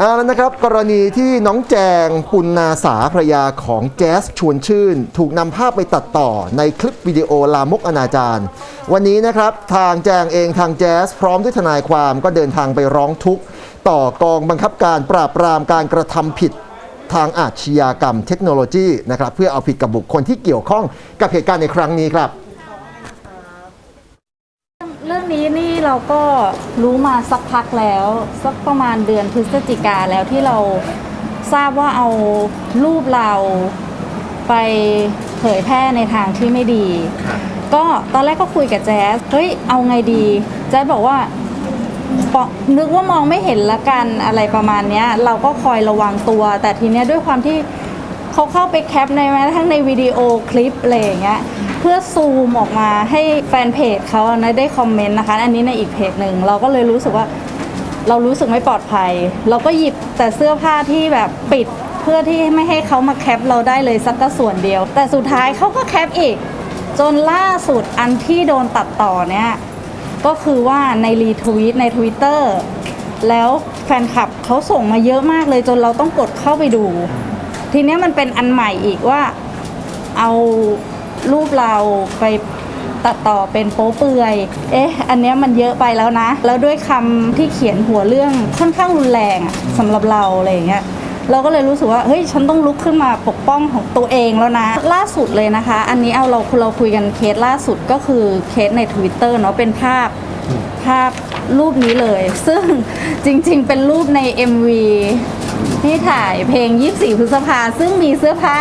เอาแล้วนะครับ กรณีที่น้องแจงปุณนาสาภรยาของแจ๊สชวนชื่น ถูกนำภาพไปตัดต่อในคลิปวิดีโอลามกอนาจารวันนี้นะครับ ทางแจงเองทางแจ๊สพร้อมด้วยทนายความก็เดินทางไปร้องทุกข์ ต่อกองบังคับการปราบปรามการกระทำผิดทางอาชญากรรมเทคโนโลยีนะครับเพื่อเอาผิดกับบุคคลที่เกี่ยวข้องกับเหตุการณ์ในครั้งนี้ครับ นี้นี่เราก็รู้มาสักพักแล้ว สักประมาณเดือนพฤศจิกาแล้วที่เราทราบว่าเอารูปเราไปเผยแพร่ในทางที่ไม่ดี ก็ตอนแรกก็คุยกับแจ๊สเฮ้ยเอาไงดี แจ๊สบอกว่าปอนึกว่ามองไม่เห็นละกันอะไรประมาณเนี้ยเราก็คอยระวังตัว แต่ทีเนี้ยด้วยความที่เขาเข้าไปแคปในแม้กระทั่งในวิดีโอคลิปอะไรอย่างเงี้ย เพื่อซูมออกมาให้แฟนเพจเขาได้คอมเมนต์นะคะ อันนี้ในอีกเพจหนึ่งเราก็เลยรู้สึกว่าเรารู้สึกไม่ปลอดภัย เราก็หยิบแต่เสื้อผ้าที่แบบปิดเพื่อที่ไม่ให้เขามาแคปเราได้เลยสักส่วนเดียว แต่สุดท้ายเขาก็แคปอีก จนล่าสุดอันที่โดนตัดต่อเนี่ยก็คือว่าในรีทวีตใน Twitter แล้วแฟนคลับเขาส่งมาเยอะมากเลยจนเราต้องกดเข้าไปดู ทีนี้มันเป็นอันใหม่อีกว่าเอา รูปเราไปตัดต่อเป็นโป๊เปลือย เอ๊ะ อันเนี้ยมันเยอะไปแล้วนะ แล้วด้วยคำที่เขียนหัวเรื่องค่อนข้างรุนแรงอะสำหรับเราอะไรอย่างเงี้ย เราก็เลยรู้สึกว่า เฮ้ย ฉันต้องลุกขึ้นมาปกป้องของตัวเองแล้วนะ ล่าสุดเลยนะคะ อันนี้เอาเราเราคุยกันเคสล่าสุดก็คือเคสใน Twitter เนาะ เป็นภาพภาพรูปนี้เลย ซึ่งจริง ๆ เป็นรูปใน MV ที่ถ่ายเพลง 24 พฤษภาซึ่งมีเสื้อผ้า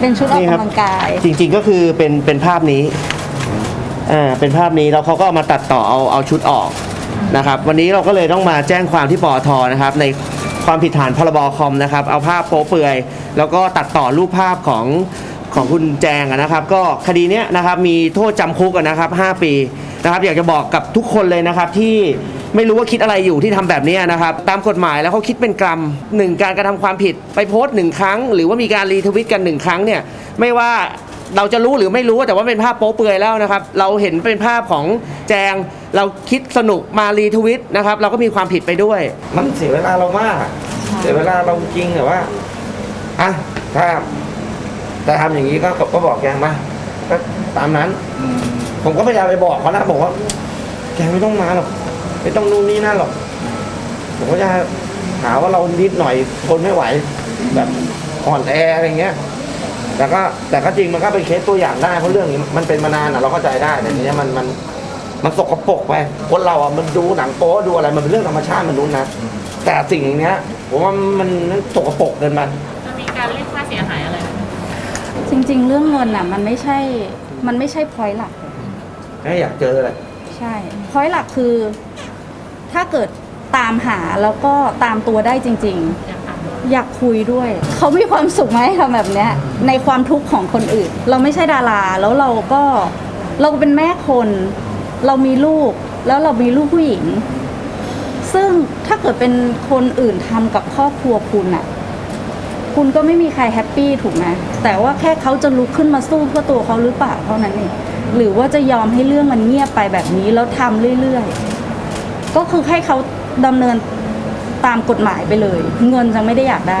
เป็นชุดออกนี่ครับกำลังกาย จริงๆก็คือเป็นเป็นภาพนี้อ่าเป็นภาพนี้แล้วเขาก็เอามาตัดต่อเอาเอาชุดออกนะครับ วันนี้เราก็เลยต้องมาแจ้งความที่ปอทนะครับ ในความผิดฐานพรบคอมนะครับ เอาภาพโป๊เปลือย แล้วก็ตัดต่อรูปภาพของ ของคุณแจงอะนะครับ ก็คดีเนี้ยนะครับมีโทษจำคุกอะนะครับ5ปีนะครับ อยากจะบอกกับทุกคนเลยนะครับที่ไม่รู้ว่าคิดอะไรอยู่ที่ทำแบบเนี้ยนะครับ ตามกฎหมายแล้วเขาคิดเป็นกรัมหนึ่งการกระทำความผิดไปโพสต์หนึ่งครั้ง หรือว่ามีการรีทวิตกันหนึ่งครั้งเนี่ยไม่ว่าเราจะรู้หรือไม่รู้แต่ว่าเป็นภาพโป๊เปลือยแล้วนะครับ เราเห็นเป็นภาพของแจง เราคิดสนุกมารีทวิตนะครับ เราก็มีความผิดไปด้วย มันเสียเวลาเรามากอะเสียเวลาเราจริงแต่ว่าอะถ้า จะทำอย่างนี้ก็ก็ก็บอกแกมาก็ตามนั้น ผมก็พยายามไปบอกเขานะบอกว่าแกไม่ต้องมาหรอกไม่ต้องนู่นนี่นั่นหรอก ผมก็จะหาว่าเรานิดหน่อยทนไม่ไหว แบบอ่อนแออะไรเงี้ย แต่ก็แต่ก็จริงมันก็เป็นเคสตัวอย่างได้เพราะเรื่องนี้มันเป็นมานานอะเราเข้าใจได้แต่ทีเนี้ยมันมันมันสกปรกไปคนเราอะมันดูหนังโป๊ดูอะไรมันเป็นเรื่องธรรมชาติมันรู้นะแต่สิ่งอย่างเนี้ยผมว่ามันมันสกปรกเกินไปจะมีการเรียกค่าเสียหายอะไรไหม จ ริง ๆ เรื่องเงินอะ มันไม่ใช่ มันไม่ใช่พอยหลัก แค่อยากเจอเลยใช่พอยหลักคือ ถ้าเกิดตามหาแล้วก็ตามตัวได้จริงอยากถามๆอยากคุยด้วย เขามีความสุขไหมทำแบบเนี้ย ในความทุกข์ของคนอื่น เราไม่ใช่ดารา แล้วเราก็เราเป็นแม่คน เรามีลูก แล้วเรามีลูกผู้หญิง ซึ่งถ้าเกิดเป็นคนอื่นทำกับครอบครัวคุณอะ คุณก็ไม่มีใครแฮปปี้ถูกไหมแต่ว่าแค่เขาจะลุกขึ้นมาสู้เพื่อตัวเขาหรือเปล่าเท่านั้นเองหรือว่าจะยอมให้เรื่องมันเงียบไปแบบนี้แล้วทำเรื่อยๆ ก็คือให้เขาดำเนินตามกฎหมายไปเลย เงินจะไม่ได้อยากได้